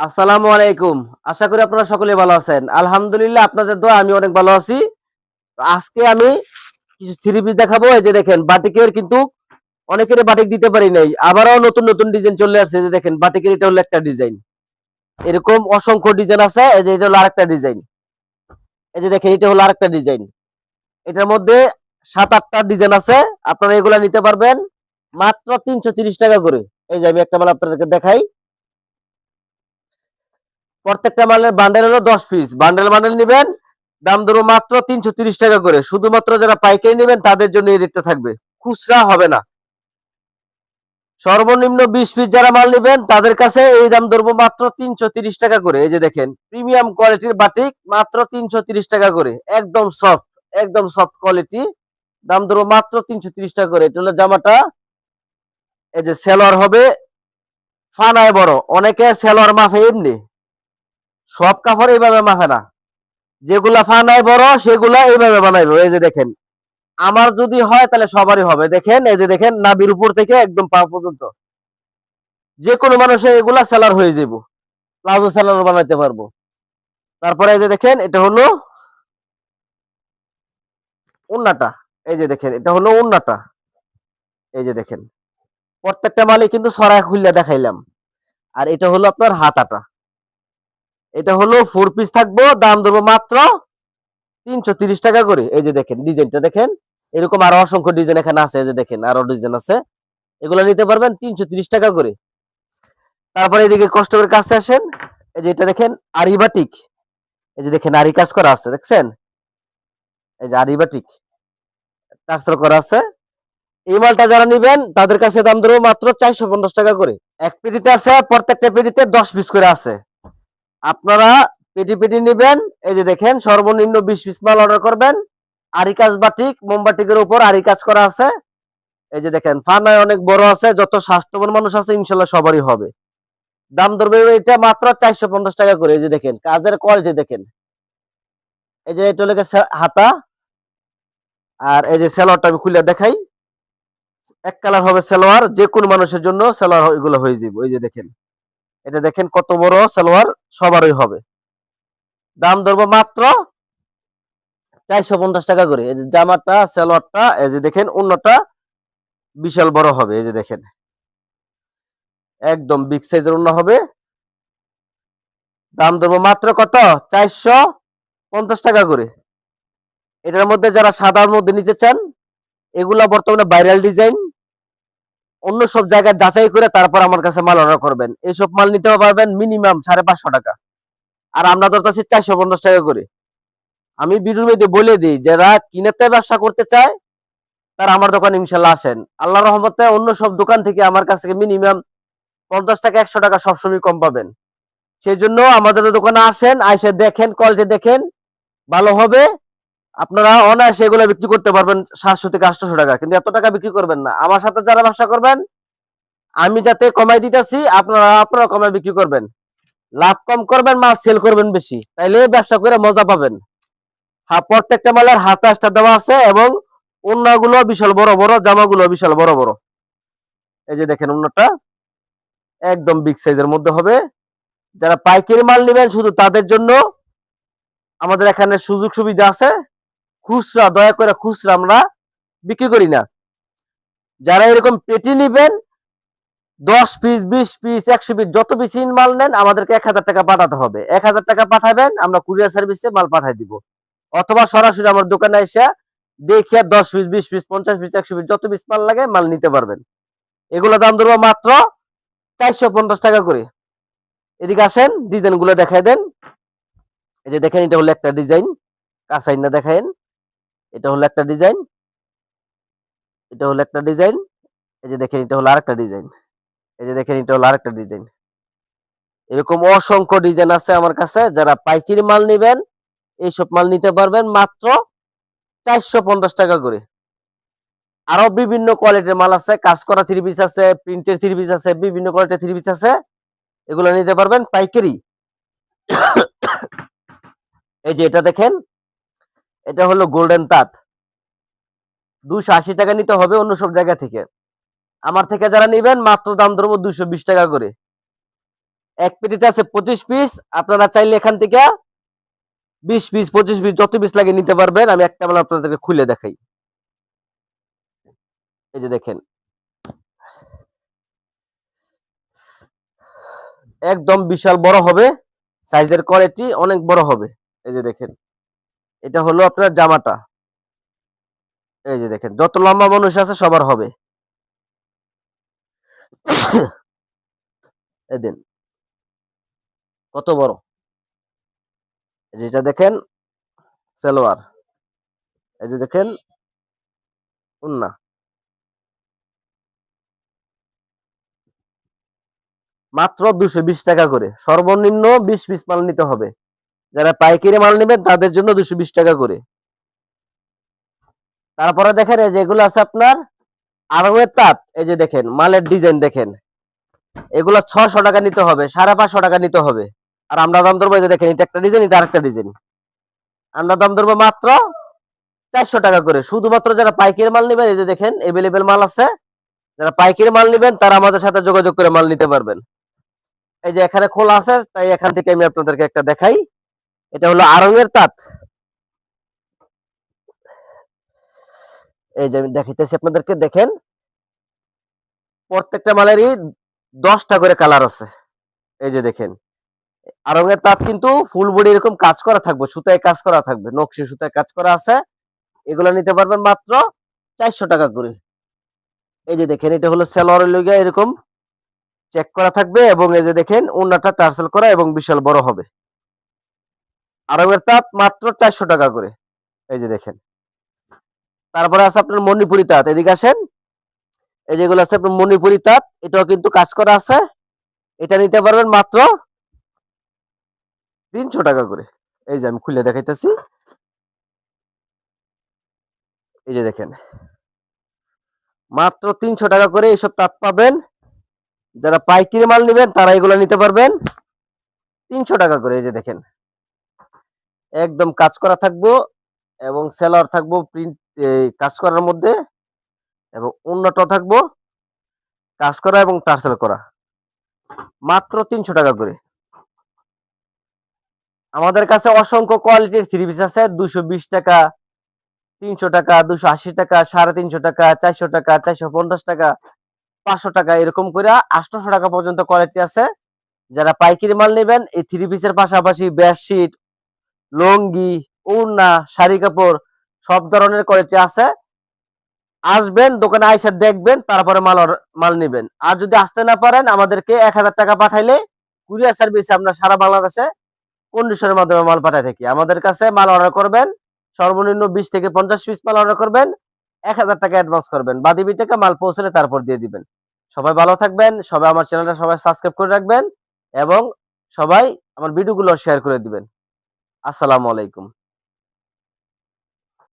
আসসালামু আলাইকুম। আশা করি আপনারা সকলে ভালো আছেন। আলহামদুলিল্লাহ আপনাদের দোয়া, আমি অনেক ভালো আছি। আজকে আমি কিছু থ্রি পিস দেখাবো। এই যে দেখেন, বাটিকের কিন্তু অনেকের বাটিক দিতে পারি নাই। আবারও নতুন নতুন ডিজাইন চলে আসছে। যে দেখেন, বাটিকের এটা হলো একটা ডিজাইন। এরকম অসংখ্য ডিজাইন আছে। এই যে এটা হলো আরেকটা ডিজাইন। এই যে দেখেন, এটা হলো আরেকটা ডিজাইন। এটার মধ্যে সাত, আটটা ডিজাইন আছে। আপনারা এগুলা নিতে পারবেন। মাত্র তিনশো টাকা করে। এই যে আমি একটা মাল আপনাদেরকে দেখাই। প্রত্যেকটা মালের বান্ডেল হলো দশ পিস বান্ডেল বান্ডেল নেবেন, দাম ধরো মাত্র তিনশো টাকা করে। শুধুমাত্র যারা পাইকারি নেবেন, তাদের জন্য এই রেটটা থাকবে। খুচরা হবে না। সর্বনিম্ন বিশ পিস যারা মাল নেবেন, তাদের কাছে এই দাম ধরবো মাত্র তিনশো টাকা করে। এই যে দেখেন প্রিমিয়াম কোয়ালিটির বাটিক মাত্র তিনশো টাকা করে। একদম সফট একদম সফট কোয়ালিটি দাম ধরবো মাত্র তিনশো টাকা করে। এটা হলো জামাটা। এই যে সেলোয়ার হবে। ফানায় বড়। অনেকে সেলোয়ার মাফে এমনি। সব কাপড় এইভাবে মাখে না। যেগুলা ফানায় বড়, সেগুলা এইভাবে বানাইবো। এই যে দেখেন, আমার যদি হয় তাহলে সবারই হবে। দেখেন, এই যে দেখেন নাবির উপর থেকে একদম পা পর্যন্ত। যে কোনো মানুষের এগুলা সেলার হয়ে যাব প্লাজো সেলার বানাইতে পারব। তারপরে এই যে দেখেন, এটা হলো উন্নাটা। এই যে দেখেন, এটা হলো উন্নাটা। এই যে দেখেন, প্রত্যেকটা মালে কিন্তু সরাই খুললে দেখাইলাম। আর এটা হলো আপনার হাতাটা। এটা হলো ফোর পিস থাকব, দাম দেবো মাত্র তিনশো টাকা করে। এই যে দেখেন, ডিজাইনটা দেখেন, এরকম আরও অসংখ্য ডিজাইন এখানে আছে, এই যে দেখেন, আরও ডিজাইন আছে। এগুলো নিতে পারবেন তিনশো টাকা করে। তারপরে এদিকে কষ্ট করে কাছে আসেন, এই যে এটা দেখেন আরিবাটিক এই যে দেখেন আরি কাজ করা আছে, দেখছেন? এই যে আরিবাটিক ট্রান্সফার করা আছে। এই মালটা যারা নিবেন, তাদের কাছে দাম ধরবো মাত্র চারশো পঞ্চাশ টাকা করে। এক পেটিতে আছে, প্রত্যেকটা পেটিতে দশ পিস করে আছে। আপনারা পেটি পেটি নেবেন, এই যে দেখেন সর্বনিম্ন বিশ পিস মাল অর্ডার করবেন। আরি কাজ বাটিক মোমবাটিকের উপর আরি কাজ করা আছে। এই যে দেখেন, ফানায় অনেক বড় আছে, যত স্বাস্থ্যবান মানুষ আছে, ইনশাল্লাহ সবারই হবে। দাম ধরবে এটা মাত্র চারশো পঞ্চাশ টাকা করে, এই যে দেখেন, কাজের কোয়ালিটি দেখেন। এই যে এটা লেগে হাতা। আর এই যে সেলোয়ারটা আমি খুলে দেখাই। এক কালার হবে সালোয়ার যে কোন মানুষের জন্য সালোয়ার এগুলো হয়ে যাবে, এই যে দেখেন। এটা দেখেন কত বড় সালোয়ার সবারই হবে। দাম ধরবো মাত্র চারশো পঞ্চাশ টাকা করে। এই যে জামাটা, সালোয়ারটা, এই যে দেখেন অন্যটা বিশাল বড় হবে, এই যে দেখেন। একদম বিগ সাইজের অন্য হবে। দাম ধরবো মাত্র কত? চারশো পঞ্চাশ টাকা করে। এটার মধ্যে যারা সাদার মধ্যে নিতে চান, এগুলা বর্তমানে ভাইরাল ডিজাইন অন্য সব জায়গায় যাচাই করে তারপর আমার কাছে মাল অর্ডার করবেন। এইসব মাল নিতে পারবেন মিনিমাম সাড়ে পাঁচশো টাকা। আর আমরা ধরতেছি চারশো পঞ্চাশ টাকা করে। আমি ভিডিওর মধ্যে বলে দিই, যারা কিনেতে ব্যবসা করতে চায়, তারা আমার দোকানে ইনশাল্লাহ আসেন। আল্লাহ রহমতে অন্য সব দোকান থেকে আমার কাছ থেকে মিনিমাম পঞ্চাশ টাকা, একশো টাকা সবসময় কম পাবেন। সেই জন্য আমাদের দোকানে আসেন, আইসে দেখেন কোয়ালিটি দেখেন, ভালো হবে। আপনারা অনায়াসে এগুলো বিক্রি করতে পারবেন সাতশো থেকে আটশো টাকা। কিন্তু এত টাকা বিক্রি করবেন না। আমার সাথে যারা ব্যবসা করবেন, আমি যাতে কমাই দিতেছি, আপনারা আপনারা কমাই বিক্রি করবেন। লাভ কম করবেন, মাল সেল করবেন বেশি। তাইলে ব্যবসা করে মজা পাবেন। হ্যাঁ প্রত্যেকটা মালের হাতে আসটা দেওয়া আছে এবং অন্যগুলো বিশাল বড় বড়, জামাগুলো বিশাল বড় বড়। এই যে দেখেন অন্যটা, একদম বিগ সাইজের মধ্যে হবে। যারা পাইকারি মাল নেবেন, শুধু তাদের জন্য। আমাদের এখানে সুযোগ সুবিধা আছে। খুচরা, দয়া করে খুচরা আমরা বিক্রি করি না। যারা এরকম পেটি নিবেন, দশ পিস বিশ পিস একশো পিস যত পিস মাল নেন, আমাদেরকে এক হাজার টাকা পাঠাতে হবে। এক হাজার টাকা পাঠাবেন, আমরা কুরিয়ার সার্ভিসে মাল পাঠাই দিব। অথবা সরাসরি আমার দোকানে এসে দেখিয়া দশ পিস বিশ পিস পঞ্চাশ পিস একশো পিস যত পিস মাল লাগে, মাল নিতে পারবেন। এগুলো দাম ধরবো মাত্র চারশো পঞ্চাশ টাকা করে। এদিকে আসেন ডিজাইনগুলো দেখাই দেন। এই যে দেখেন, এটা হলো একটা ডিজাইন। কাঁচাই না দেখেন এটা হলো একটা ডিজাইন এটা হলো একটা ডিজাইন এই যে দেখেন এটা হলো আরেকটা ডিজাইন এই যে দেখেন এটা হলো আরেকটা ডিজাইন এরকম অসংখ্য ডিজাইন আছে আমার কাছে, যারা পাইকারি মাল নেবেন, এইসব মাল নিতে পারবেন মাত্র চারশো পঞ্চাশ টাকা করে। আরও বিভিন্ন কোয়ালিটির মাল আছে, কাজ করা থ্রি পিস আছে প্রিন্টের থ্রি পিস আছে, বিভিন্ন কোয়ালিটির থ্রি পিস আছে, এগুলো নিতে পারবেন পাইকারি। এই যে এটা দেখেন এটা হলো গোল্ডেন তাঁত। দুশো আশি টাকা নিতে হবে অন্য সব জায়গা থেকে। আমার থেকে যারা নিবেন, মাত্র দাম ধরবো দুশো বিশ টাকা করে। এক পেটিতে আছে পঁচিশ পিস আপনারা চাইলে এখান থেকে বিশ পিস পঁচিশ পিস যত পিস লাগে নিতে পারবেন। আমি একটা মাল আপনাদেরকে খুলে দেখাই। এই যে দেখেন। একদম বিশাল বড় হবে। সাইজের কোয়ালিটি অনেক বড় হবে। এই যে দেখেন। এটা হলো আপনার জামাটা। এই যে দেখেন, যত লম্বা মানুষ আছে সবার হবে। এই দিন, কত বড়? এই যে এটা দেখেন, সালোয়ার। এই যে দেখেন, উন্না। মাত্র দুশো টাকা করে। সর্বনিম্ন বিশ পিস মাল নিতে হবে। যারা পাইকারি মাল নেবেন তাদের জন্য দুশো বিশ টাকা করে। তারপরে দেখেন, এই যে এগুলো আছে আপনার আড়ঙের তাঁত। এই যে দেখেন, মালের ডিজাইন দেখেন। এগুলো ছশো টাকা নিতে হবে, সাড়ে পাঁচশো টাকা নিতে হবে। আর আমরা দাম ধরবো দেখেন, এটা একটা ডিজাইন, এটা আরেকটা ডিজাইন। আমরা দাম ধরবো মাত্র চারশো টাকা করে। শুধুমাত্র যারা পাইকারি মাল নেবেন, এই যে দেখেন এভেলেবেল মাল আছে। যারা পাইকারি মাল নেবেন, তারা আমাদের সাথে যোগাযোগ করে মাল নিতে পারবেন। এই যে এখানে খোলা আছে, তাই এখান থেকে আমি আপনাদেরকে একটা দেখাই। এটা হলো আরঙের তাঁত। এই যে আমি দেখাইতেছি আপনাদেরকে, দেখেন। প্রত্যেকটা মালেরই দশটা করে কালার আছে। এই যে দেখেন। আরঙের তাঁত কিন্তু ফুল বডি এরকম কাজ করা থাকবে, সুতায় কাজ করা থাকবে, নকশি সুতায় কাজ করা আছে। এগুলো নিতে পারবেন মাত্র চারশো টাকা করে। এই যে দেখেন, এটা হলো সেলোয়ার লইগা এরকম চেক করা থাকবে এবং এই যে দেখেন ওনাটা টার্সেল করা এবং বিশাল বড় হবে। আরঙের তাঁত মাত্র চারশো টাকা করে। এই যে দেখেন। তারপরে আছে আপনার মণিপুরি তাঁত। এদিকে আসেন। এই যেগুলো আছে আপনার মণিপুরি তাঁত। এটাও কিন্তু কাজ করা আছে। এটা নিতে পারবেন মাত্র তিনশো টাকা করে। এই যে আমি খুলে দেখাইতেছি। এই যে দেখেন। মাত্র তিনশো টাকা করে এইসব তাঁত পাবেন। যারা পাইকারি মাল নেবেন, তারা এগুলো নিতে পারবেন। তিনশো টাকা করে, এই যে দেখেন। একদম কাজ করা থাকব এবং সেলার থাকব প্রিন্ট কাজ করার মধ্যে এবং উন্নত থাকব কাজ করা এবং টার্সেল করা। মাত্র তিনশো টাকা করে। আমাদের কাছে অসংখ্য কোয়ালিটির থ্রি পিস আছে। দুশো বিশ টাকা, তিনশো টাকা, দুশো আশি টাকা, সাড়ে তিনশো টাকা, চারশো টাকা, চারশো পঞ্চাশ টাকা, পাঁচশো টাকা এরকম করে আটশোশো টাকা পর্যন্ত কোয়ালিটি আছে। যারা পাইকারি মাল নেবেন, এই থ্রি পিসের পাশাপাশি বেডশিট লুঙ্গি ওড়না শাড়ি কাপড় সব ধরনের কোয়ালিটি আছে। আসবেন, দোকানে আইসা দেখবেন, তারপরে মাল মাল নেবেন। আর যদি আসতে না পারেন, আমাদেরকে এক হাজার টাকা পাঠাইলে কুরিয়ার সার্ভিসে আমরা সারা বাংলাদেশে কন্ডিশনের মাধ্যমে মাল পাঠাই থাকি। আমাদের কাছে মাল অর্ডার করবেন, সর্বনিম্ন বিশ থেকে পঞ্চাশ পিস মাল অর্ডার করবেন, এক হাজার টাকা অ্যাডভান্স করবেন। বাদিবি টাকা মাল পৌঁছলে তারপর দিয়ে দিবেন। সবাই ভালো থাকবেন, সবাই আমার চ্যানেলটা সবাই সাবস্ক্রাইব করে রাখবেন এবং সবাই আমার ভিডিওগুলো শেয়ার করে দিবেন। আসসালামু আলাইকুম।